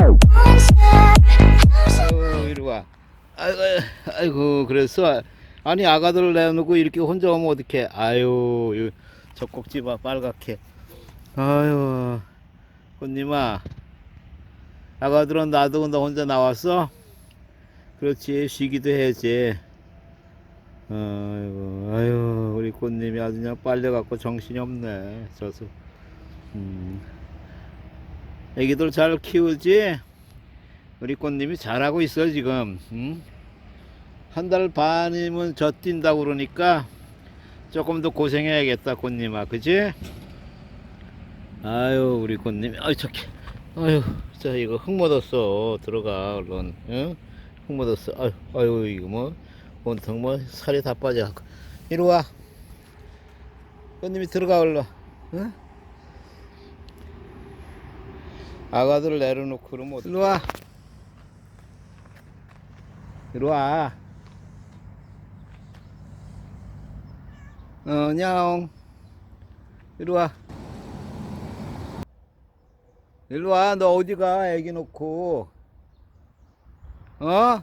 아유 이리 와. 아이고 아이고 그랬어. 아니 아가들을 내놓고 이렇게 혼자 오면 어떡해. 아유 이 젖꼭지 봐 빨갛게. 아유 꽃님아. 아가들은 놔두고 너 혼자 나왔어? 그렇지 쉬기도 해야지. 아이고 아유 우리 꽃님이 아주 그냥 빨려갖고 정신이 없네. 저서. 음. 애기들 잘 키우지? 우리 꽃님이 잘하고 있어 지금. 응? 한달 반이면 저 뛴다고 그러니까 조금 더 고생해야겠다 꽃님아. 그지? 아유 우리 꽃님이. 아유 착해 아유 자 이거 흙 묻었어. 들어가 얼른. 응? 흙 묻었어. 아유 아유 이거 뭐. 온통 뭐 살이 다 빠져갖고 이리 와. 꽃님이 들어가 얼른. 응? 아가들을 내려놓고 그러면 어떡- 일로 와 이리 와. 어, 냐옹. 이리 와. 이리 와. 너 어디 가? 애기 놓고. 어?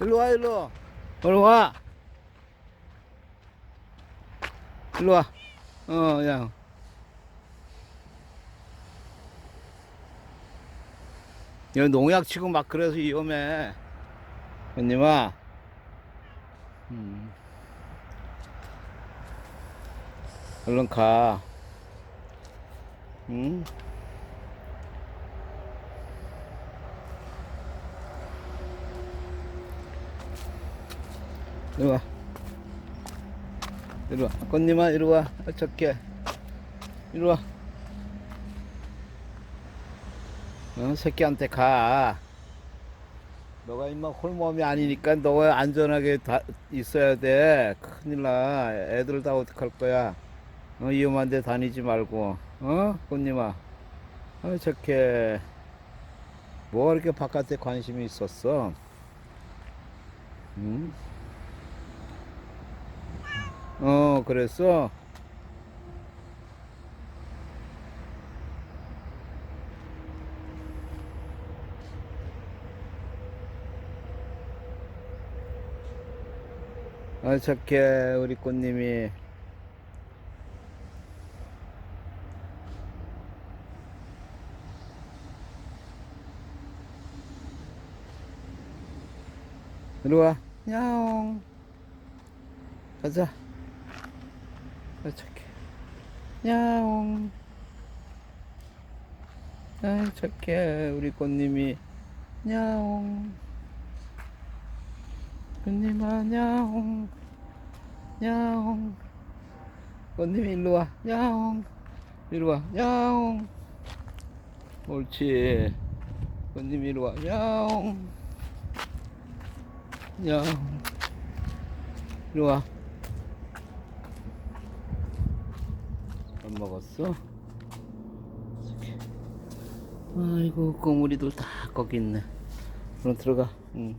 일로 와, 일로. 일로 와. 일로 와. 어, 야. 여기 농약 치고 막 그래서 위험해. 언님아. 음. 얼른 가. 응? 이리 와. 이리 와. 꽃님아, 이리 와. 아, 적게. 이리 와. 어, 새끼한테 가. 너가 임마 홀몸이 아니니까 너가 안전하게 다 있어야 돼. 큰일 나. 애들 다 어떡할 거야. 어, 위험한 데 다니지 말고. 어? 꽃님아. 어, 저렇게. 뭐가 이렇게 바깥에 관심이 있었어? 응? 어, 그랬어? 아, 착해, 우리 꽃님이. 이리 와. 야옹. 가자. 아, 착해. 야옹. 아, 착해, 우리 꽃님이. 야옹. 꽃님아, 야옹. 야옹. 꽃님이 일로 와. 야옹. 이리 와. 야옹. 옳지. 꽃님이 이리 와. 야옹. 야옹. 이리 와. 안 먹었어? 아이고, 꼬물이들 다 거기 있네. 그럼 들어가. 응.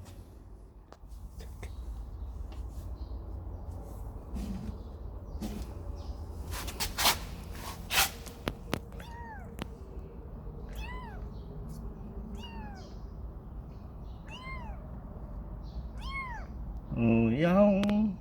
어, 야옹.